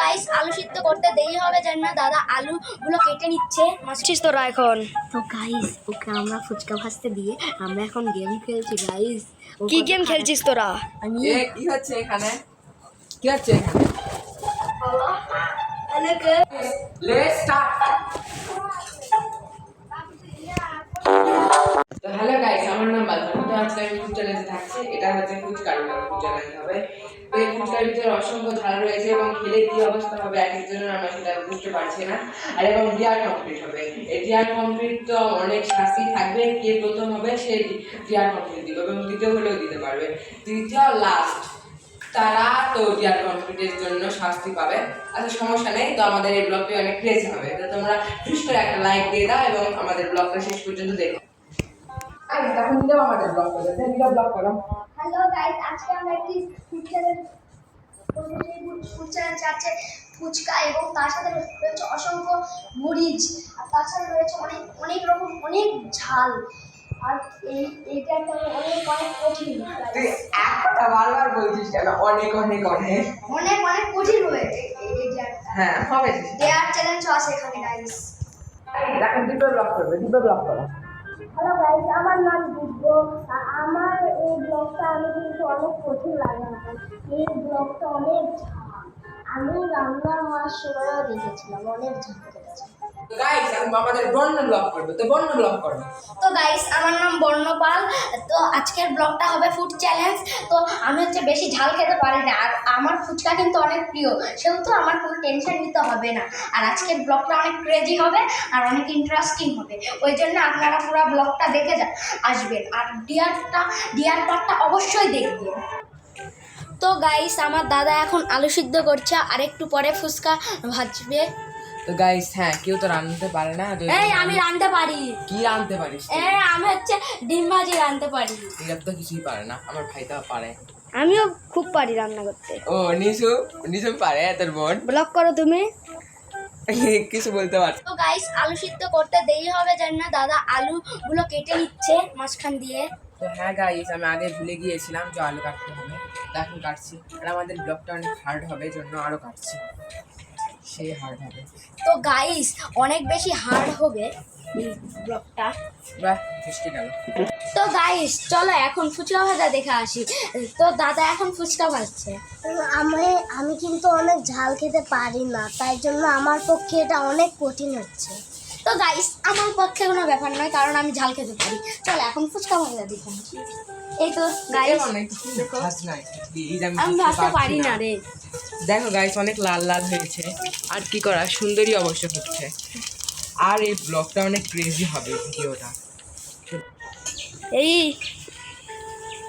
Guys আলু সিদ্ধ করতে দেরি হবে জন্য দাদা আলুগুলো কেটে নিচ্ছে। মাছছিস তোরা এখন। তো গাইস ওকে আমরা ফুচকা ভাজতে দিয়ে আমরা এখন গেম খেলছি গাইস কি গেম খেলছিস তোরা? আমি কি হচ্ছে এখানে? কি হচ্ছে লেটস স্টার্ট তো হ্যালো গাইস আমার নাম বাদল। তো আজকে আমি চ্যালেঞ্জে থাকছি এটা হচ্ছে হবে তো এই অসংখ্য ধার রয়েছে এবং খেলে কি অবস্থা হবে এক একজনের আমরা সেটা বুঝতে পারছি না। আর এবং ডিয়ার কমপ্লিট হবে। এই ডিয়ার কমপ্লিট তো অনেক শাস্তি থাকবে। কে প্রথম হবে সে ডিয়ার কমপ্লিট দিবে এবং দ্বিতীয় হলেও দিতে পারবে। তৃতীয় লাস্ট তারা তো ডিয়ার কমপ্লিটের জন্য শাস্তি পাবে। আচ্ছা সমস্যা নেই। তো আমাদের এই ব্লগটি অনেক ক্রেজি হবে। তো তোমরা টুস করে একটা লাইক দিয়ে দাও এবং আমাদের ব্লগটা শেষ পর্যন্ত দেখো। আরে তখন দিলেও আমাদের ব্লগ করো ব্লগ করো। হ্যালো গাইস আজকে আমরা একটি ফুড চ্যালেঞ্জ চ্যালেঞ্জ আছে ফুচকা এবং তার সাথে রয়েছে অসংখ্য মরিচ আর তাছাড়া রয়েছে অনেক অনেক রকম অনেক ঝাল। আর এই এইটা অনেক অনেক কঠিন। তুই এক কথা বারবার বলছিস কেন অনেক অনেক অনেক। অনেক অনেক কঠিন হয়েছে এই ডেয়ারটা হ্যাঁ হবে। ডেয়ার চ্যালেঞ্জও আছে এখানে গাইস এখন দুটো ব্লগ করবে দুটো ব্লগ করো। হ্যালো গাইস আমার নাম দিব্য আমার এই ব্লগটা আমি কিন্তু অনেক কঠিন লাগে আমার এই ব্লগটা অনেক আমি রান্নার মাস সময়ও দেখেছিলাম, অনেক ঝাল কেটেছে গাইস এখন আমাদের বর্ণ ব্লগ করবে। তো বর্ণ ব্লগ করো। তো গাইস আমার নাম বর্ণপাল। তো আজকের ব্লগটা হবে ফুড চ্যালেঞ্জ তো আমি হচ্ছে বেশি ঝাল খেতে পারি না। আর আমার ফুচকা কিন্তু অনেক প্রিয়। সেহেতু আমার কোনো টেনশন নিতে হবে না। আর আজকের ব্লগটা অনেক ক্রেজি হবে আর অনেক ইন্টারেস্টিং হবে। ওই জন্য আপনারা পুরো ব্লগটা দেখে যা আসবেন। আর ডিয়ারটা ডিয়ার পার্টটা অবশ্যই দেখবেন। তো গাইস আমার দাদা এখন আলু সিদ্ধ করছে। আর একটু পরে ফুচকা ভাজবে। তো গাইস হ্যাঁ কেউ তো রাঁধতে পারে না তো এই আমি রাঁধতে পারি। কি রাঁধতে পারিস? এই আমি হচ্ছে ডিম ভাজি রাঁধতে পারি। এরা তো কিছুই পারে না আমার ভাই তো পারে। আমিও খুব পারি রান্না করতে। ও নিশু নিশু পারে তোর বোন। ব্লগ করো তুমি। কিছু বলতে পারছি তো গাইস আলু সিদ্ধ করতে দেরি হবে জন্য দাদা আলুগুলো কেটে নিচ্ছে মাঝখান দিয়ে। তো হ্যাঁ গাইস আমি আগে ভুলে গিয়েছিলাম যে আলু কাটতে হবে। এখন কাটছি। আর আমাদের ব্লগটা অনেক হার্ড হবে জন্য আরও কাটছি। সেই হার্ড হবে তো গাইস অনেক বেশি হার্ড হবে এই ব্লগটা বাহ মিষ্টি গেল তো গাইস চলো এখন ফুচকা ভাজা দেখে আসি। তো দাদা এখন ফুচকা ভাজছে। আমি আমি কিন্তু অনেক ঝাল খেতে পারি না তাই জন্য আমার পক্ষে এটা অনেক কঠিন হচ্ছে। তো গাইস আমার পক্ষে কোনো ব্যাপার নয় কারণ আমি ঝাল খেতে পারি। চলো এখন ফুচকা ভাজা দেখুন এই তো গাইস আমি ভাবতে ভাজতে পারি না না। রে। দেখো গাইস অনেক লাল লাল হয়েছে। আর কি করা সুন্দরী অবশ্য হচ্ছে। আর এই ব্লগটা অনেক ক্রেজি হবে ভিডিওটা। এই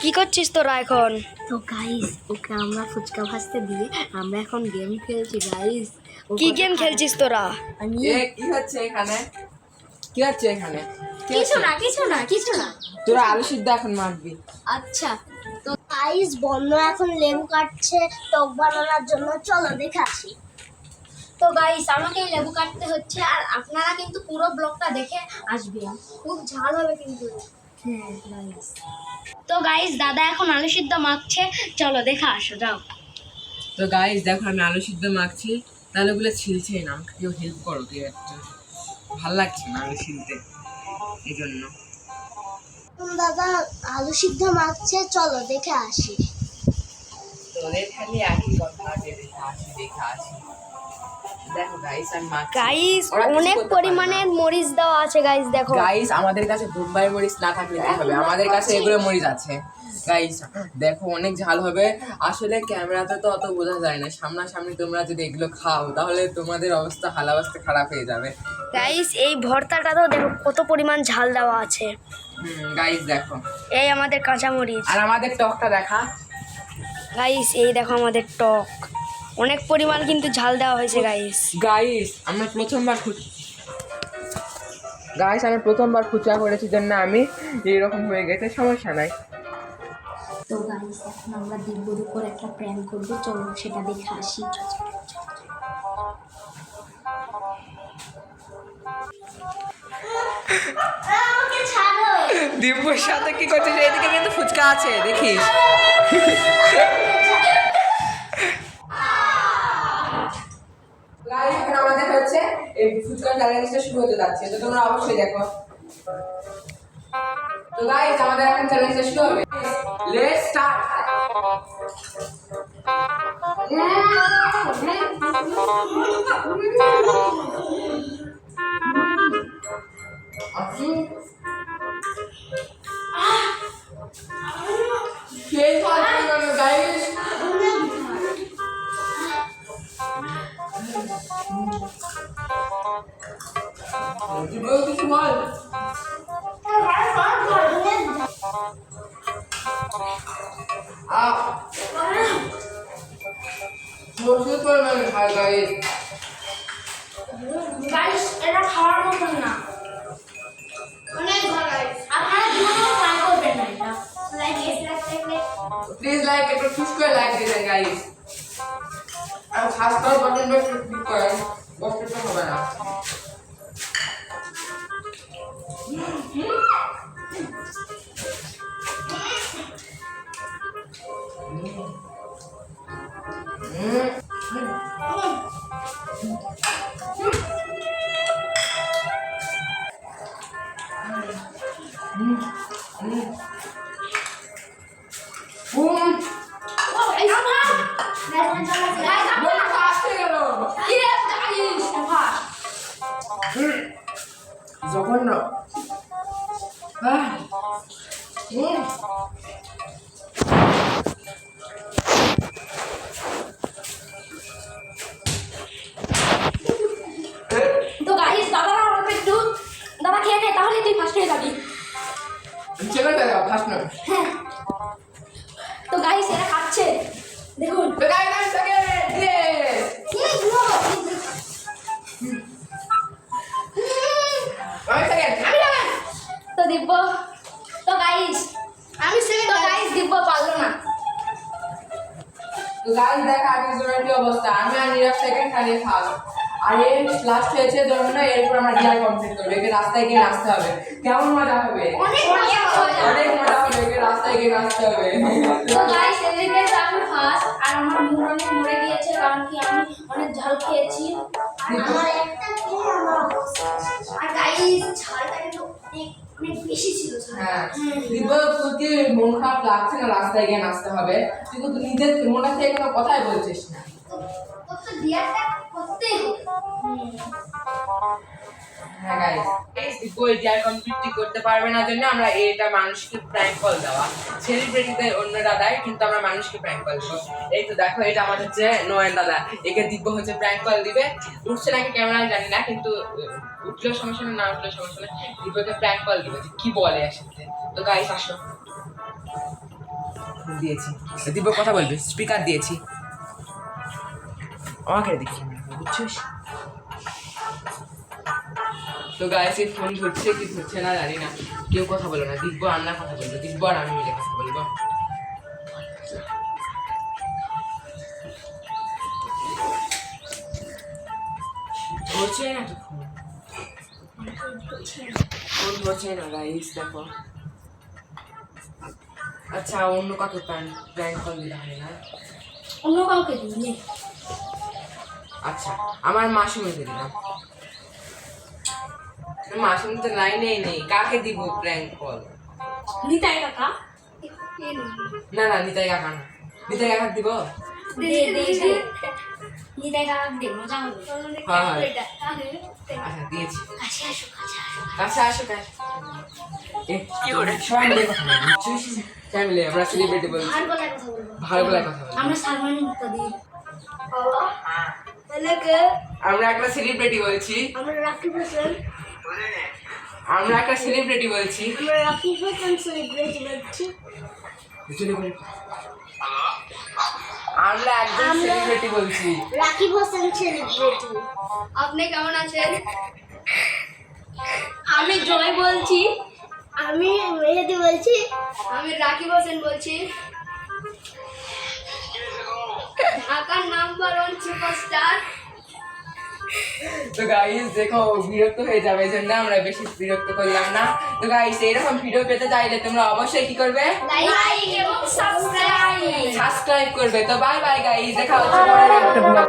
কি করছিস তোরা এখন? তো গাইস ওকে আমরা ফুচকা ভাজতে দিয়ে আমরা এখন গেম খেলছি গাইস কি গেম খেলছিস তোরা? আমি এ কি হচ্ছে এখানে? কি হচ্ছে এখানে? কিছু না কিছু না কিছু না। তোরা আলু সিদ্ধ এখন মারবি আচ্ছা তো গাইস বন্য এখন লেবু কাটছে টক বানানোর জন্য। চলো দেখাচ্ছি তো গাইস আমাকে এই লেবু কাটতে হচ্ছে আর আপনারা কিন্তু পুরো ব্লগটা দেখে আসবেন। খুব ঝাল হবে কিন্তু। তো গাইস দাদা এখন আলু সিদ্ধ মাখছে। চলো দেখে আসো যাও। তো গাইস দেখো আমি আলু সিদ্ধ মাখছি। তাহলে ওগুলো ছিলছে না আমাকে কেউ হেল্প করো কেউ একটা। ভালো লাগছে না আলু ছিলতে এই জন্য দাদা আলু সিদ্ধ মাখছে চলো দেখে আসি। তোদের খালি একই কথা যে দেখে আসি দেখে আসি। দেখো গাইস আমি মাখছি গাইস অনেক পরিমাণে মরিচ দেওয়া আছে গাইস দেখো। গাইস আমাদের কাছে বোম্বাই মরিচ না থাকলে কি হবে? আমাদের কাছে এগুলো মরিচ আছে। গাইস দেখো অনেক ঝাল হবে। আসলে ক্যামেরাতে তো অত বোঝা যায় না। সামনাসামনি তোমরা যদি এগুলো খাও তাহলে তোমাদের অবস্থা হাল অবস্থা খারাপ হয়ে যাবে। গাইস এই ভর্তাটাতেও দেখো কত পরিমাণ ঝাল দেওয়া আছে। গাইস দেখো। এই আমাদের কাঁচা মরিচ আর আমাদের টকটা দেখা। গাইস এই দেখো আমাদের টক। অনেক পরিমাণ কিন্তু ঝাল দেওয়া হয়েছে গাইস গাইস আমরা প্রথমবার গাইস আমি প্রথমবার খুচরা করেছি জন্য আমি এইরকম হয়ে গেছে সমস্যা নাই। তো গাইস এখন আমরা দিব্যর উপর একটা প্র্যাঙ্ক করব চলো সেটা দেখে আসি। দিব্যর সাথে কি করছিস এদিকে কিন্তু ফুচকা আছে দেখিস। এই ফুচকা চ্যালেঞ্জটা শুরু হতে যাচ্ছে তো তোমরা অবশ্যই দেখো। তো গাইস আমাদের এখন চ্যালেঞ্জটা শুরু হবে। লেটস স্টার্ট গাইস বল কিছু গাইস গাইস এটা খাওয়ার মতন না অনেক ভালো আপনারা জীবনে ট্রাই করবেন না এটা লাইক প্লিজ লাইক একটু চুজ করে লাইক দিবেন গাইস আর সাবস্ক্রাইব বাটনটা একটু ক্লিক করেন কষ্ট হবে না 嗯 আর এর লাস্ট হয়েছে জন্য এরপর আমরা ডিআর কমপ্লিট করব। একে রাস্তায় গিয়ে নাচতে হবে। কেমন মজা হবে? অনেক মজা হবে। অনেক মজা হবে একে রাস্তায় গিয়ে নাচতে হবে। তো গাইস এদিকে আমি ফার্স্ট আর আমার মুখ অনেক মরে গিয়েছে কারণ কি আমি অনেক ঝাল খেয়েছি। আমার একটা খেয়ে আমার আর গাইস ঝালটা কিন্তু অনেক অনেক বেশি ছিল হ্যাঁ। মন খারাপ লাগছে না রাস্তায় গিয়ে নাচতে হবে? তুই কিন্তু নিজের মনে থেকে কোনো কথাই বলছিস না। ডিয়ারটা করতেই হ্যাঁ গাইস এই ডিআর করতে পারবে না জন্য আমরা এটা মানুষকে প্র্যাঙ্ক কল দেওয়া। সেলিব্রিটিদের অন্যরা দেয় কিন্তু আমরা মানুষকে প্র্যাঙ্ক কল দেবো। এই তো দেখো, এটা আমাদের হচ্ছে নয়ন দাদা। একে দিব্য হচ্ছে প্র্যাঙ্ক কল দিবে। উঠছে নাকি ক্যামেরায় জানি না, কিন্তু উঠলেও সমস্যা নেই, না উঠলেও সমস্যা নেই। দিব্যকে প্র্যাঙ্ক কল দিবে কি বলে আসলে? তো গাইস আসো। দিয়েছি। দিব্য কথা বলবে স্পিকার দিয়েছি। আমাকে দেখি বুঝছিস? তো গায়ে সে ফোন ধরছে কি ধরছে না জানি না। কেউ কথা বলো না দিব্য আর না কথা বলব দিব্য আর আমি মিলে কথা বলব। ধরছে না তো ফোন ধরছে না গাইস দেখো। আচ্ছা অন্য কাউকে প্যান্ট প্র্যাঙ্ক কল দিতে হবে না। অন্য কাউকে দিই আচ্ছা আমার মাসুমিকে দিলাম। মাসুমি তো লাইনেই নেই কাকে দিব প্র্যাঙ্ক কল নিতাই কাকা। না না নিতাই কাকা না। নিতাই কাকা দিব? নিতাই কাকা হ্যাঁ হ্যাঁ। আচ্ছা দিয়েছি। কাছে আসো কাছে কাছে আমরা সেলিব্রিটি বলছি। ভালো কথা বলব। আমরা সালমান আমরা একটা সেলিব্রিটি বলছি। আমরা রাকিব হোসেন। আমরা একটা সেলিব্রিটি বলছি। আমরা রাকিব হোসেন সেলিব্রিটি বলছি। আমরা একজন আমরা- সেলিব্রিটি বলছি। রাকিব হোসেন সেলিব্রিটি আপনি কেমন আছেন? আমি জয় বলছি। আমি মেহেদি বলছি। আমি রাকিব হোসেন বলছি। ঢাকার নাম্বার ওয়ান সুপারস্টার তো গাইস দেখো বিরক্ত হয়ে যাবে এই জন্য আমরা বেশি বিরক্ত করলাম না। তো গাইস এইরকম ভিডিও পেতে চাইলে তোমরা অবশ্যই কি করবে? লাইক এবং সাবস্ক্রাইব সাবস্ক্রাইব করবে। তো বাই বাই গাইস দেখা হচ্ছে পরের একটা vlog।